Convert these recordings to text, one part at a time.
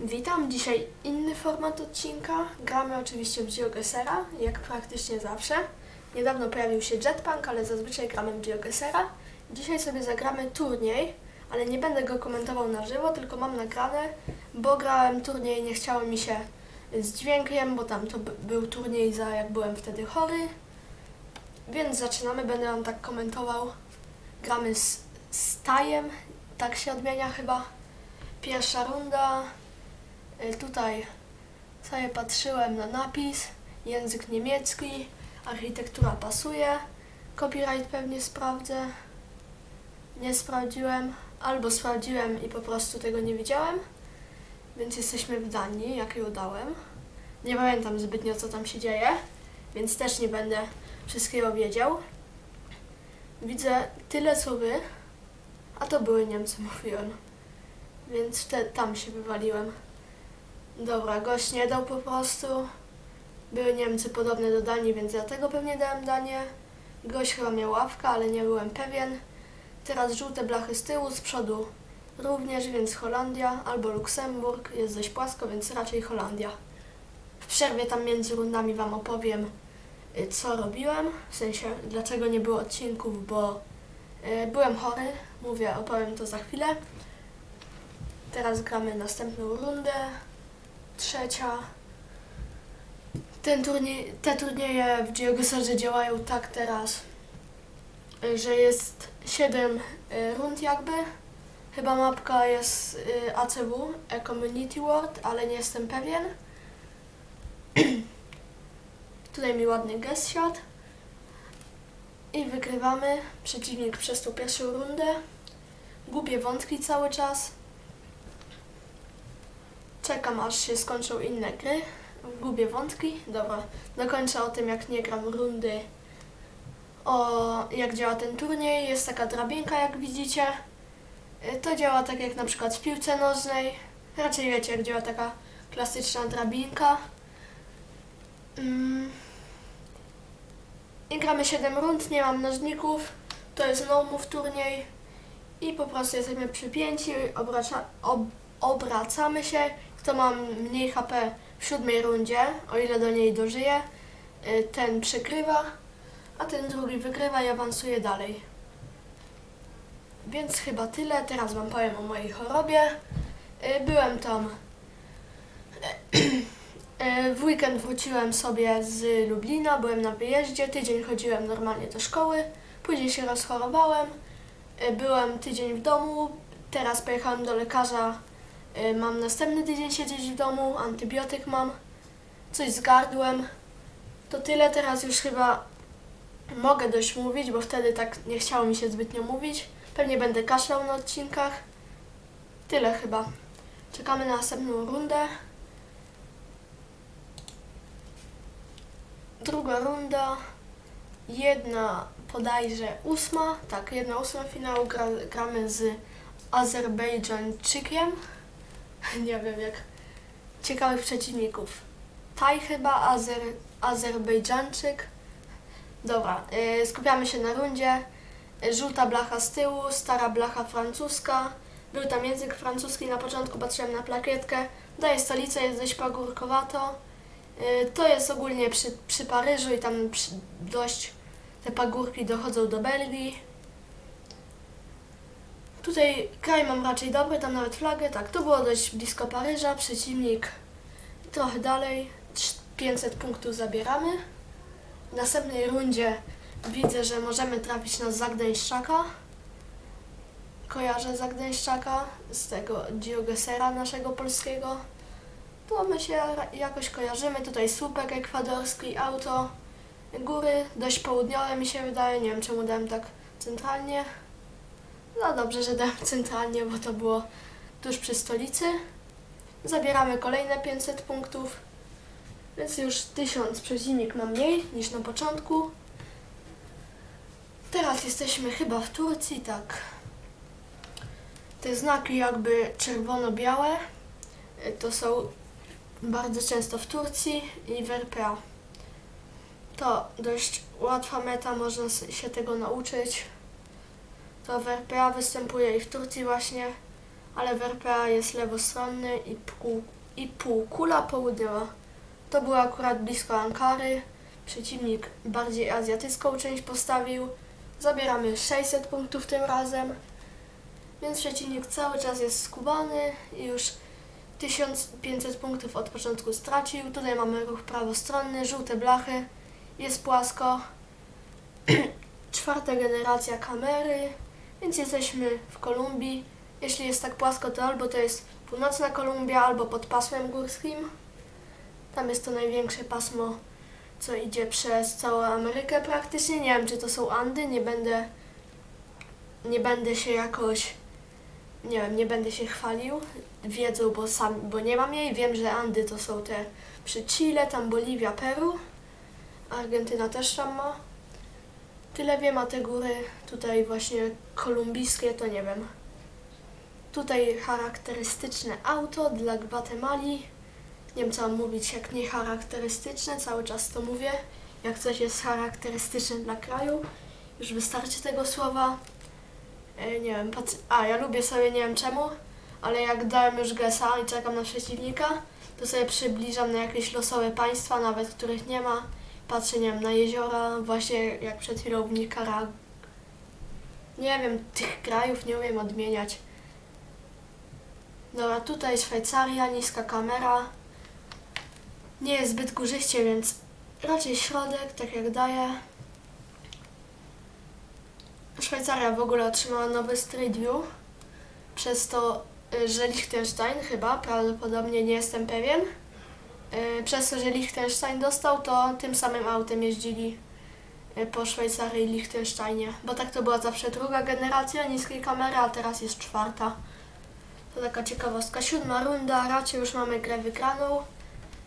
Witam, dzisiaj inny format odcinka. Gramy oczywiście w GeoGuessera, jak praktycznie zawsze. Niedawno pojawił się Jetpunk, ale zazwyczaj gramy w GeoGuessera. Dzisiaj sobie zagramy turniej, ale nie będę go komentował na żywo, tylko mam nagrane, bo grałem turniej, nie chciało mi się z dźwiękiem, bo tam to by- był turniej za jak byłem wtedy chory. Więc zaczynamy, będę wam tak komentował. Gramy z, z Tajem, tak się odmienia chyba. Pierwsza runda. Y, Tutaj sobie patrzyłem na napis, język niemiecki, architektura pasuje, copyright pewnie sprawdzę. Nie sprawdziłem, albo sprawdziłem i po prostu tego nie widziałem. Więc jesteśmy w Danii, jak ją dałem. Nie pamiętam zbytnio co tam się dzieje, więc też nie będę wszystkiego wiedział. Widzę tyle co wy, a to były Niemcy, mówiłem. Więc wtedy tam się wywaliłem. Dobra, gość nie dał po prostu. Były Niemcy podobne do Danii, więc dlatego pewnie dałem Danię. Gość chyba miał ławkę, ale nie byłem pewien. Teraz żółte blachy z tyłu, z przodu również, więc Holandia albo Luksemburg. Jest dość płasko, więc raczej Holandia. W przerwie tam między rundami Wam opowiem, y, co robiłem. W sensie, dlaczego nie było odcinków, bo y, byłem chory. Mówię, opowiem to za chwilę. Teraz gramy następną rundę. Trzecia. Ten turniej, te turnieje w GeoGuessrze działają tak teraz, y, że jest 7 rund jakby. Chyba mapka jest y, ACW, A Community World, ale nie jestem pewien. Tutaj mi ładny gest siadł. I wygrywamy. Przeciwnik przez tą pierwszą rundę. Gubię wątki cały czas. Czekam aż się skończą inne gry. Gubię wątki. Dobra, dokończę o tym jak nie gram rundy. O jak działa ten turniej. Jest taka drabinka jak widzicie. Y, To działa tak jak na przykład w piłce nożnej. Raczej wiecie jak działa taka klasyczna drabinka. Mm. I gramy 7 rund, nie mam nożników. To jest no move turniej. I po prostu jesteśmy przypięci, obraca, ob, obracamy się. Kto ma mniej HP w siódmej rundzie, o ile do niej dożyje, y, ten przegrywa, a ten drugi wygrywa i awansuje dalej. Więc chyba tyle. Teraz Wam powiem o mojej chorobie. Y, Byłem tam. y, W weekend wróciłem sobie z Lublina, byłem na wyjeździe, tydzień chodziłem normalnie do szkoły, później się rozchorowałem, byłem tydzień w domu, teraz pojechałem do lekarza, mam następny tydzień siedzieć w domu, antybiotyk mam, coś z gardłem. To tyle, teraz już chyba mogę dość mówić, bo wtedy tak nie chciało mi się zbytnio mówić. Pewnie będę kaszlał na odcinkach. Tyle chyba. Czekamy na następną rundę. Druga runda. Jedna bodajże ósma. Tak, jedna ósma finału. Gra, gramy z Azerbejdżanczykiem. Nie wiem jak. Ciekawych przeciwników. Taj chyba, Azer, Azerbejdżanczyk. Dobra, yy, skupiamy się na rundzie. Żółta blacha z tyłu, stara blacha francuska. Był tam język francuski, na początku patrzyłem na plakietkę. Daje stolicę, jest dość pagórkowato. Y, To jest ogólnie przy, przy Paryżu i tam przy, dość te pagórki dochodzą do Belgii. Tutaj kraj mam raczej dobry, tam nawet flagę, tak, to było dość blisko Paryża, przeciwnik trochę dalej, Trz- 500 punktów zabieramy. W następnej rundzie widzę, że możemy trafić na Zagdańszczaka. Kojarzę Zagdańszczaka z tego GeoGuessera naszego polskiego. To my się jakoś kojarzymy. Tutaj słupek ekwadorski, auto, góry dość południowe mi się wydaje. Nie wiem czemu dałem tak centralnie. No dobrze, że dałem centralnie, bo to było tuż przy stolicy. Zabieramy kolejne 500 punktów. Więc już 1000 przeciwnik ma mniej niż na początku. Teraz jesteśmy chyba w Turcji, tak. Te znaki jakby czerwono-białe y, to są bardzo często w Turcji i w RPA. To dość łatwa meta, można się tego nauczyć. To w RPA występuje i w Turcji właśnie, ale w RPA jest lewostronny i, pół, i półkula południowa. To było akurat blisko Ankary. Przeciwnik bardziej azjatycką część postawił. Zabieramy 600 punktów tym razem. Więc przeciwnik cały czas jest skubany i już 1500 punktów od początku stracił. Tutaj mamy ruch prawostronny, żółte blachy, jest płasko. Czwarta generacja kamery, więc jesteśmy w Kolumbii. Jeśli jest tak płasko, to albo to jest północna Kolumbia, albo pod pasmem górskim. Tam jest to największe pasmo, co idzie przez całą Amerykę praktycznie. Nie wiem, czy to są Andy, nie będę, nie będę się jakoś, nie wiem, nie będę się chwalił wiedzą, bo sam, bo nie mam jej. Wiem, że Andy to są te przy Chile, tam Boliwia, Peru. Argentyna też tam ma. Tyle wiem, a te góry tutaj właśnie kolumbijskie to nie wiem. Tutaj charakterystyczne auto dla Gwatemali. Nie wiem co mam mówić, jak nie charakterystyczne, cały czas to mówię. Jak coś jest charakterystyczne dla kraju, już wystarczy tego słowa. E, nie wiem, a ja lubię sobie, nie wiem czemu, ale jak dałem już gesa i czekam na przeciwnika, to sobie przybliżam na jakieś losowe państwa, nawet których nie ma. Patrzę, nie wiem, na jeziora, właśnie jak przed chwilą w Nikaragua. Nie wiem, tych krajów nie umiem odmieniać. Dobra, tutaj Szwajcaria, niska kamera. Nie jest zbyt górzyście, więc raczej środek, tak jak daje. Szwajcaria w ogóle otrzymała nowy Street View. Przez to, y, że Liechtenstein chyba, prawdopodobnie nie jestem pewien. Y, Przez to, że Liechtenstein dostał, to tym samym autem jeździli y, po Szwajcarii i Liechtensteinie. Bo tak to była zawsze druga generacja niskiej kamery, a teraz jest czwarta. To taka ciekawostka. Siódma runda, raczej już mamy grę wygraną.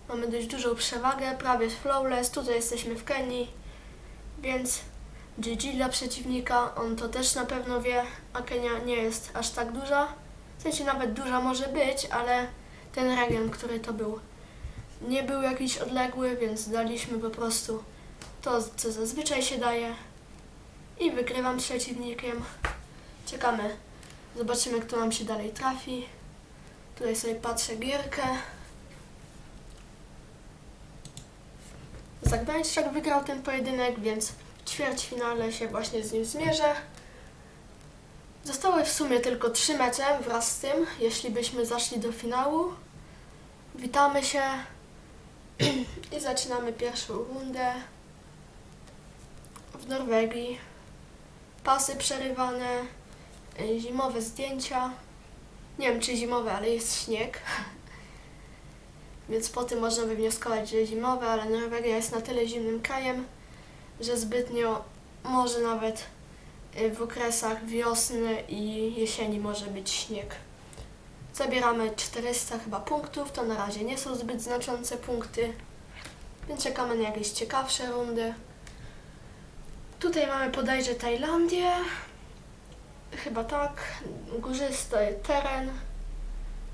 Mamy dość dużą przewagę, prawie flawless. Tutaj jesteśmy w Kenii, więc GG dla przeciwnika. On to też na pewno wie, a Kenia nie jest aż tak duża. W sensie nawet duża może być, ale ten region, który to był, nie był jakiś odległy, więc daliśmy po prostu to, co zazwyczaj się daje. I wygrywam przeciwnikiem. Czekamy. Zobaczymy, kto nam się dalej trafi. Tutaj sobie patrzę gierkę. Zagdańszczak wygrał ten pojedynek, więc w ćwierćfinale się właśnie z nim zmierzę. Zostały w sumie tylko trzy mecze wraz z tym, jeśli byśmy zaszli do finału. Witamy się i zaczynamy pierwszą rundę w Norwegii. Pasy przerywane, y, zimowe zdjęcia. Nie wiem czy zimowe, ale jest śnieg. Więc po tym można wywnioskować, że zimowe, ale Norwegia jest na tyle zimnym krajem, że zbytnio może nawet y, w okresach wiosny i jesieni może być śnieg. Zabieramy 400 chyba punktów, to na razie nie są zbyt znaczące punkty, więc czekamy na jakieś ciekawsze rundy. Tutaj mamy bodajże Tajlandię, chyba tak, górzysty teren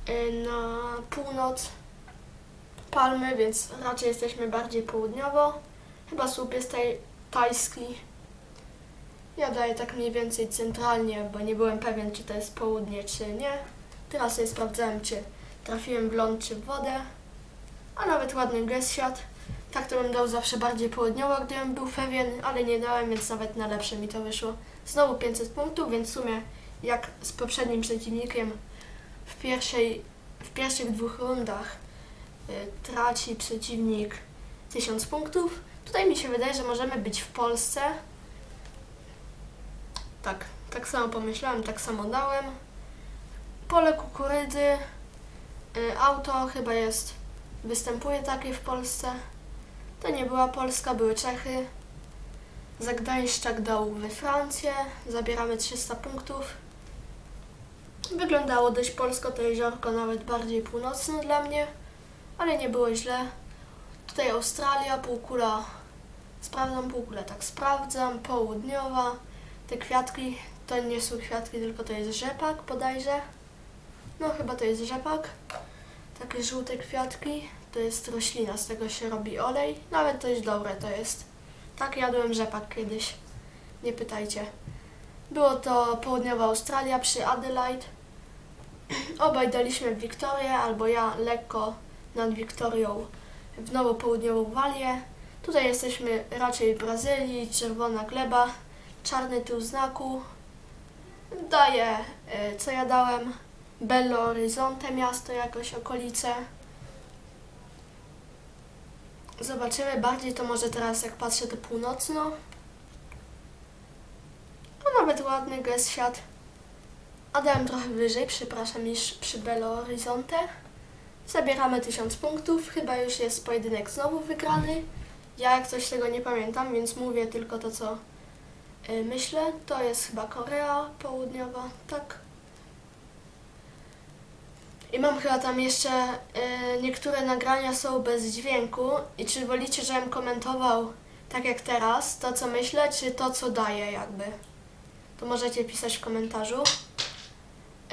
y, na północ Palmy, więc raczej jesteśmy bardziej południowo. Chyba słup jest taj, tajski. Ja daję tak mniej więcej centralnie, bo nie byłem pewien, czy to jest południe, czy nie. Teraz sobie sprawdzałem, czy trafiłem w ląd, czy w wodę. A nawet ładny gest siadł. Tak to bym dał zawsze bardziej południowo, gdybym był pewien, ale nie dałem, więc nawet na lepsze mi to wyszło. Znowu 500 punktów, więc w sumie jak z poprzednim przeciwnikiem w, pierwszej, w pierwszych dwóch rundach y, traci przeciwnik 1000 punktów. Tutaj mi się wydaje, że możemy być w Polsce. Tak, tak samo pomyślałem, tak samo dałem. Pole kukurydzy, y, auto chyba jest, występuje takie w Polsce. To nie była Polska, były Czechy. Zagdańszczak dał we Francję, zabieramy 300 punktów. Wyglądało dość polsko to jeziorko, nawet bardziej północne dla mnie, ale nie było źle. Tutaj Australia, półkula, sprawdzam półkulę, tak sprawdzam, południowa. Te kwiatki to nie są kwiatki, tylko to jest rzepak bodajże. No chyba to jest rzepak. Takie żółte kwiatki, to jest roślina, z tego się robi olej. Nawet dość dobre to jest. Tak jadłem rzepak kiedyś, nie pytajcie. Było to południowa Australia przy Adelaide. Obaj daliśmy Wiktorię, albo ja lekko nad Wiktorią w Nową Południową Walię. Tutaj jesteśmy raczej w Brazylii, czerwona gleba, czarny tył znaku. Daję, y, co ja dałem, Belo Horizonte miasto, jakoś okolice. Zobaczymy, bardziej to może teraz jak patrzę to północno. No nawet ładny gest siat. A dałem trochę wyżej, przepraszam, niż przy Belo Horizonte. Zabieramy 1000 punktów, chyba już jest pojedynek znowu wygrany. Ja jak coś tego nie pamiętam, więc mówię tylko to, co y, myślę. To jest chyba Korea Południowa, tak. I mam chyba tam jeszcze y, niektóre nagrania są bez dźwięku. I czy wolicie, żebym komentował tak jak teraz, to co myślę, czy to co daję jakby? To możecie pisać w komentarzu.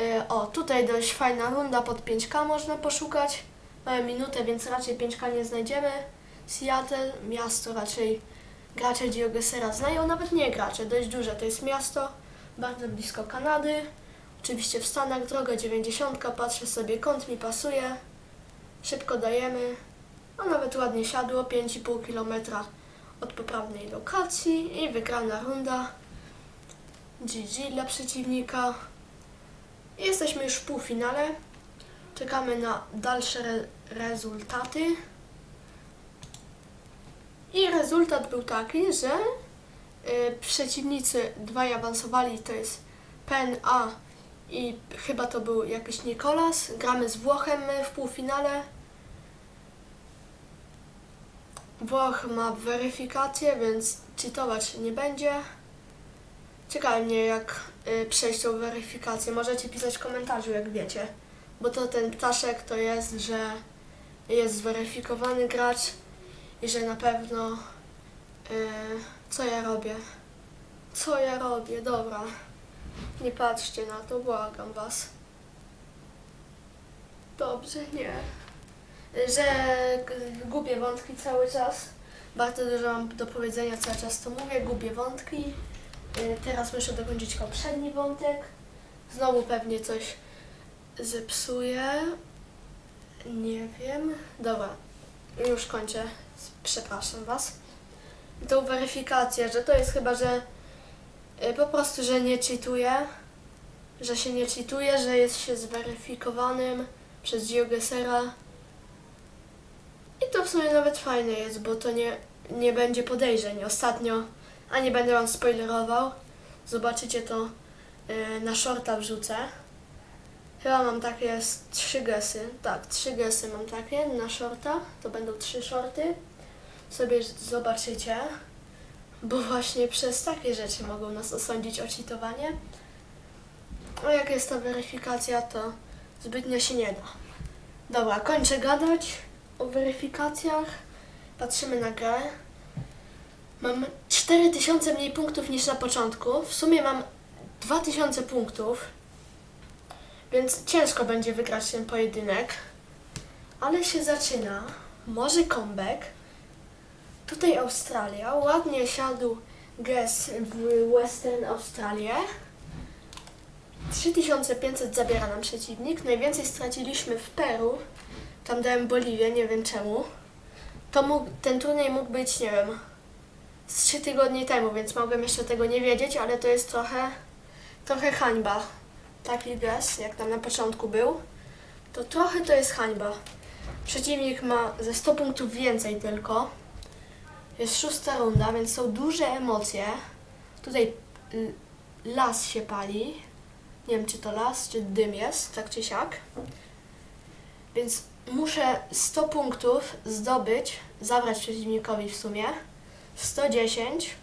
Y, o, tutaj dość fajna runda pod 5K można poszukać. Mamy minutę, więc raczej 5K nie znajdziemy. Seattle, miasto raczej gracze Diogesera znają, nawet nie gracze, dość duże to jest miasto, bardzo blisko Kanady. Oczywiście w Stanach droga 90, patrzę sobie, kąt mi pasuje. Szybko dajemy, a nawet ładnie siadło, 5,5 km od poprawnej lokacji i wygrana runda. GG dla przeciwnika. Jesteśmy już w półfinale. Czekamy na dalsze re- rezultaty. I rezultat był taki, że y, przeciwnicy dwaj awansowali, to jest Pen A i chyba to był jakiś Nikolas. Gramy z Włochem w półfinale. Włoch ma weryfikację, więc cheatować nie będzie. Ciekawi mnie, jak y, przejść tą weryfikację. Możecie pisać w komentarzu, jak wiecie. Bo to ten ptaszek to jest, że jest zweryfikowany gracz i że na pewno y, co ja robię. Co ja robię? Dobra. Nie patrzcie na to, błagam was. Dobrze, nie. Że gubię wątki cały czas. Bardzo dużo mam do powiedzenia, cały czas to mówię, gubię wątki. Y, Teraz muszę dokończyć poprzedni wątek. Znowu pewnie coś zepsuję. Nie wiem. Dobra, już kończę. Przepraszam Was. Tą weryfikację, że to jest chyba, że po prostu, że nie cheatuję. Że się nie cheatuje, że jest się zweryfikowanym przez GeoGuessera. I to w sumie nawet fajne jest, bo to nie, nie będzie podejrzeń. Ostatnio a nie będę wam spoilerował. Zobaczycie to yy, na shorta wrzucę. Chyba mam takie trzy gesy. Tak, trzy gesy mam takie na shorta. To będą trzy shorty. Sobie zobaczycie. Bo właśnie przez takie rzeczy mogą nas osądzić o cheatowanie. A jak jest ta weryfikacja, to zbytnio się nie da. Dobra, kończę gadać o weryfikacjach. Patrzymy na grę. Mam 4000 mniej punktów niż na początku. W sumie mam 2000 punktów. Więc ciężko będzie wygrać ten pojedynek. Ale się zaczyna. Może comeback. Tutaj Australia. Ładnie siadł Guess w Western Australię. 3500 zabiera nam przeciwnik. Najwięcej straciliśmy w Peru. Tam dałem Boliwię, nie wiem czemu. To mógł, ten turniej mógł być, nie wiem, z trzy tygodnie temu, więc mogłem jeszcze tego nie wiedzieć, ale to jest trochę, trochę hańba. Taki gest, jak tam na początku był, to trochę to jest hańba. Przeciwnik ma ze 100 punktów więcej tylko. Jest szósta runda, więc są duże emocje. Tutaj las się pali. Nie wiem, czy to las, czy dym jest, tak czy siak. Więc muszę 100 punktów zdobyć, zabrać przeciwnikowi w sumie. 110,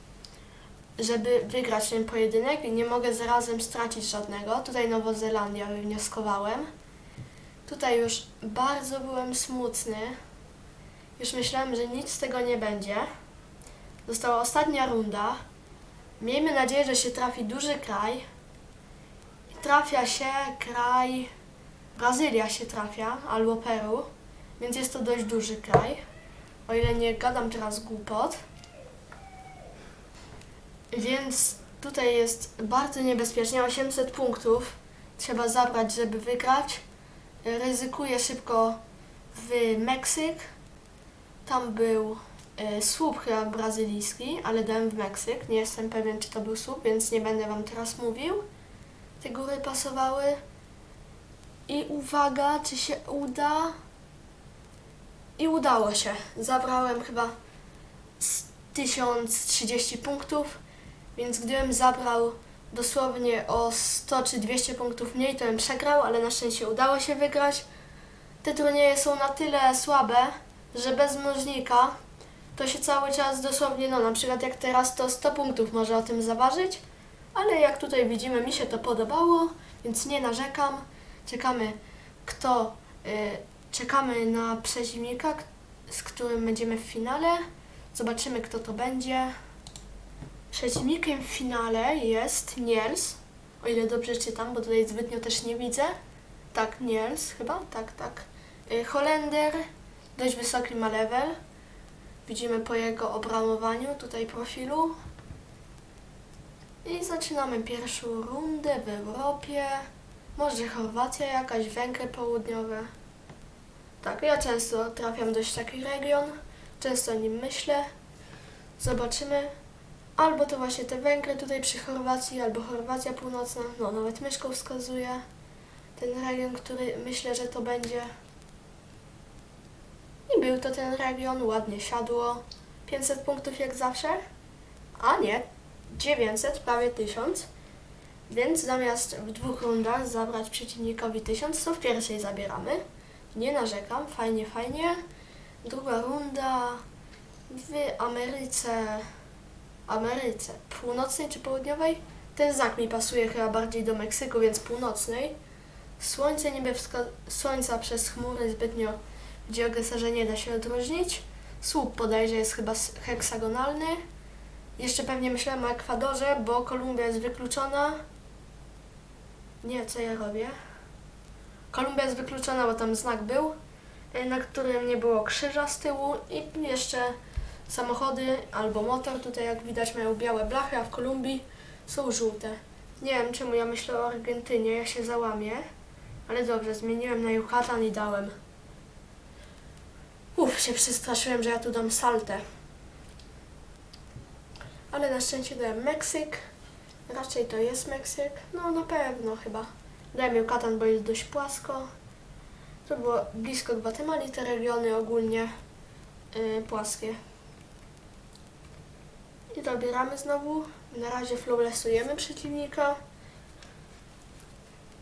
żeby wygrać ten pojedynek i nie mogę zarazem stracić żadnego. Tutaj Nowozelandia wywnioskowałem. Tutaj już bardzo byłem smutny. Już myślałem, że nic z tego nie będzie. Została ostatnia runda. Miejmy nadzieję, że się trafi duży kraj. Trafia się kraj... Brazylia się trafia, albo Peru. Więc jest to dość duży kraj. O ile nie gadam teraz głupot. Więc tutaj jest bardzo niebezpiecznie, 800 punktów. trzeba zabrać, żeby wygrać. Ryzykuję szybko w Meksyk. Tam był słup chyba brazylijski, ale dałem w Meksyk. Nie jestem pewien, czy to był słup, więc nie będę Wam teraz mówił. Te góry pasowały. I uwaga, czy się uda? I udało się. Zabrałem chyba z 1030 punktów, więc gdybym zabrał dosłownie o 100 czy 200 punktów mniej, to bym przegrał, ale na szczęście udało się wygrać. Te turnieje są na tyle słabe, że bez mnożnika to się cały czas dosłownie, no na przykład jak teraz to 100 punktów może o tym zaważyć, ale jak tutaj widzimy mi się to podobało, więc nie narzekam. Czekamy kto, y, czekamy na przeciwnika, z którym będziemy w finale. Zobaczymy kto to będzie. Przeciwnikiem w finale jest Niels, o ile dobrze czytam, bo tutaj zbytnio też nie widzę. Tak, Niels chyba, tak, tak. Y, Holender, dość wysoki ma level. Widzimy po jego obramowaniu tutaj profilu. I zaczynamy pierwszą rundę w Europie. Może Chorwacja jakaś, Węgry południowe. Tak, ja często trafiam dość taki region. Często o nim myślę. Zobaczymy. Albo to właśnie te Węgry tutaj przy Chorwacji, albo Chorwacja Północna. No, nawet myszką wskazuje ten region, który myślę, że to będzie. I był to ten region, ładnie siadło. 500 punktów jak zawsze. A nie, 900, prawie 1000. Więc zamiast w dwóch rundach zabrać przeciwnikowi 1000, to w pierwszej zabieramy. Nie narzekam, fajnie, fajnie. Druga runda w Ameryce. Ameryce północnej czy południowej? Ten znak mi pasuje chyba bardziej do Meksyku, więc północnej. Słońce niby wska- słońca przez chmury zbytnio w geogeserze nie da się odróżnić. Słup podajże jest chyba heksagonalny. Jeszcze pewnie myślałem o Ekwadorze, bo Kolumbia jest wykluczona. Nie, co ja robię? Kolumbia jest wykluczona, bo tam znak był, e, na którym nie było krzyża z tyłu i jeszcze samochody albo motor, tutaj jak widać mają białe blachy, a w Kolumbii są żółte. Nie wiem czemu ja myślę o Argentynie, ja się załamię, ale dobrze, zmieniłem na Yucatan i dałem. Uff, się przestraszyłem, że ja tu dam saltę. Ale na szczęście dałem Meksyk. Raczej to jest Meksyk. No na pewno chyba. Dałem Yucatan, bo jest dość płasko. To było blisko Gwatemali, te regiony ogólnie yy, płaskie. I dobieramy znowu. Na razie flowlessujemy przeciwnika.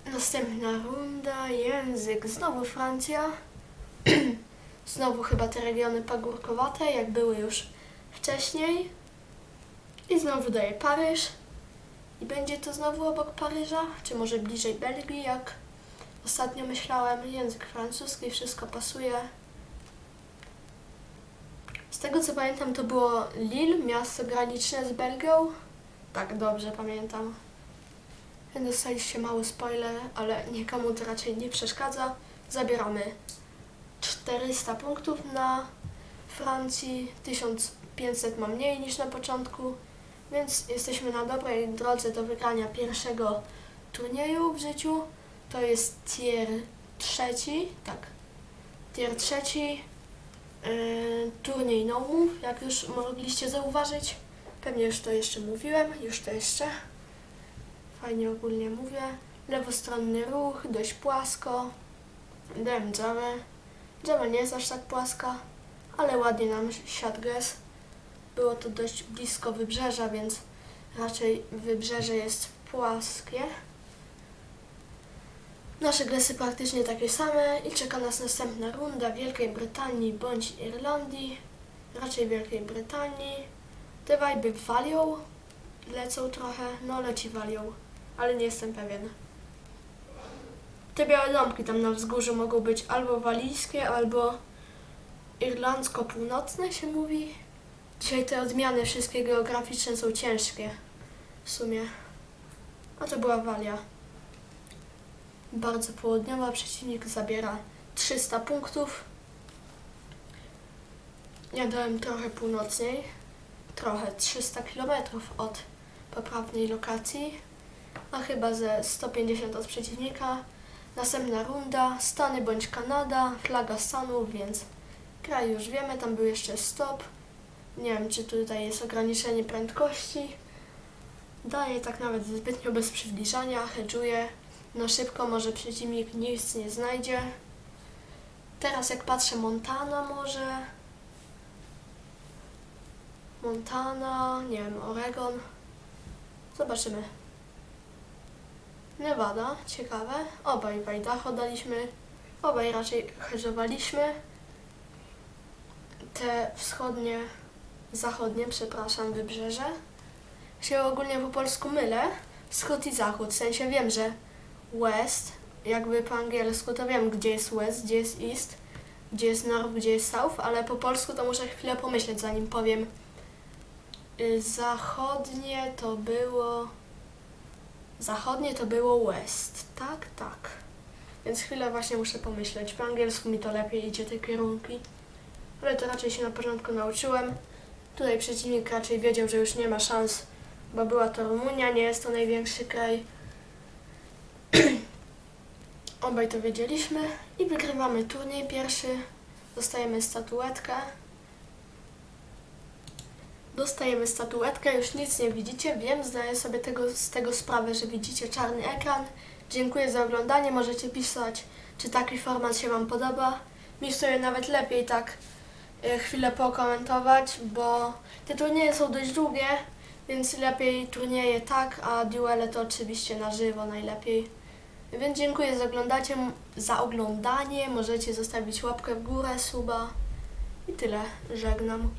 Następna runda, język, znowu Francja. znowu chyba te regiony pagórkowate, jak były już wcześniej. I znowu daję Paryż. I będzie to znowu obok Paryża, czy może bliżej Belgii, jak ostatnio myślałem. Język francuski, wszystko pasuje. Z tego co pamiętam, to było Lille, miasto graniczne z Belgią. Tak, dobrze pamiętam. Dostaliście mały spoiler, ale nikomu to raczej nie przeszkadza. Zabieramy 400 punktów na Francji, 1500 ma mniej niż na początku, więc jesteśmy na dobrej drodze do wygrania pierwszego turnieju w życiu. To jest tier trzeci, tak, tier trzeci, yy, turniej nomów, jak już mogliście zauważyć. Pewnie już to jeszcze mówiłem, już to jeszcze. Fajnie ogólnie mówię. Lewostronny ruch, dość płasko. Dałem. Java nie jest aż tak płaska, ale ładnie nam siadł gres. Było to dość blisko wybrzeża, więc raczej wybrzeże jest płaskie. Nasze gresy praktycznie takie same i czeka nas następna runda Wielkiej Brytanii bądź Irlandii. Raczej Wielkiej Brytanii. Te wajby walią, lecą trochę, no leci walią, ale nie jestem pewien. Te białe lampki tam na wzgórzu mogą być albo walijskie, albo irlandzko-północne się mówi. Dzisiaj te odmiany wszystkie geograficzne są ciężkie w sumie. A to była Walia. Bardzo południowa, przeciwnik zabiera 300 punktów. Ja dałem trochę północniej, trochę 300 km od poprawnej lokacji. a chyba ze 150 od przeciwnika. Następna runda, Stany bądź Kanada, flaga Stanów, więc kraj już wiemy, tam był jeszcze stop. Nie wiem, czy tutaj jest ograniczenie prędkości. Daję tak nawet zbytnio bez przybliżania, hedżuję. Na szybko może przeciwnik nic nie znajdzie. Teraz jak patrzę Montana może. Montana, nie wiem, Oregon. Zobaczymy. Nevada, ciekawe. Obaj w Idaho daliśmy. Obaj raczej hedżowaliśmy. Te wschodnie, zachodnie, przepraszam, wybrzeże. Się ogólnie po polsku mylę. Wschód i zachód. W sensie wiem, że west, jakby po angielsku, to wiem, gdzie jest west, gdzie jest east, gdzie jest north, gdzie jest south, ale po polsku to muszę chwilę pomyśleć, zanim powiem. Y, Zachodnie to było. Zachodnie to było west. Tak, tak. Więc chwilę właśnie muszę pomyśleć. Po angielsku mi to lepiej idzie te kierunki. Ale to raczej się na początku nauczyłem. Tutaj przeciwnik raczej wiedział, że już nie ma szans, bo była to Rumunia, nie jest to największy kraj. Obaj to wiedzieliśmy i wygrywamy turniej pierwszy. Dostajemy statuetkę. Dostajemy statuetkę, już nic nie widzicie, wiem, zdaję sobie tego, z tego sprawę, że widzicie czarny ekran. Dziękuję za oglądanie, możecie pisać, czy taki format się Wam podoba. Mi sobie nawet lepiej tak e, chwilę pokomentować, bo te turnieje są dość długie, więc lepiej turnieje tak, a duele to oczywiście na żywo najlepiej. Więc dziękuję za, oglądacie, za oglądanie, możecie zostawić łapkę w górę, suba i tyle, żegnam.